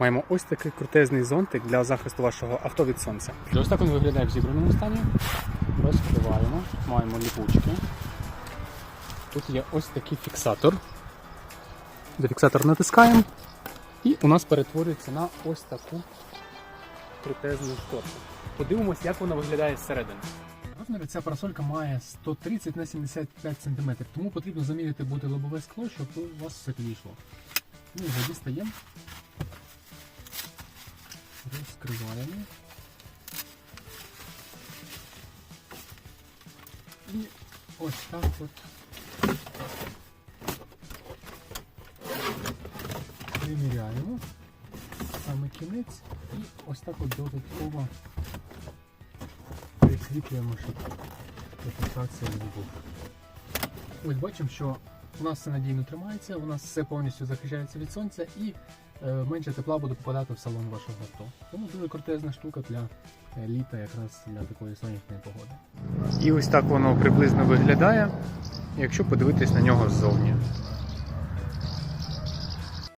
маємо ось такий крутезний зонтик для захисту вашого авто від сонця. Ось так він виглядає в зібраному стані. Розкриваємо, маємо ліпучки. Тут є ось такий фіксатор. За фіксатор натискаємо, і у нас перетворюється на ось таку крутезну шторку. Подивимось, як вона виглядає зсередини. Розмір ця парасолька має 130 на 75 см, тому потрібно заміряти буде лобове скло, щоб у вас все підійшло. Ну, його дістаємо. Розкриваємо. І ось так от. Приміряємо саме кінець і ось так от додатково прикріплюємо, щоб фіксація не було. Ось бачимо, що у нас все надійно тримається, у нас все повністю захищається від сонця і е, менше тепла буде попадати в салон вашого авто. Тому дуже крутезна штука для е, літа, якраз для такої сонячної погоди. І ось так воно приблизно виглядає, якщо подивитись на нього ззовні.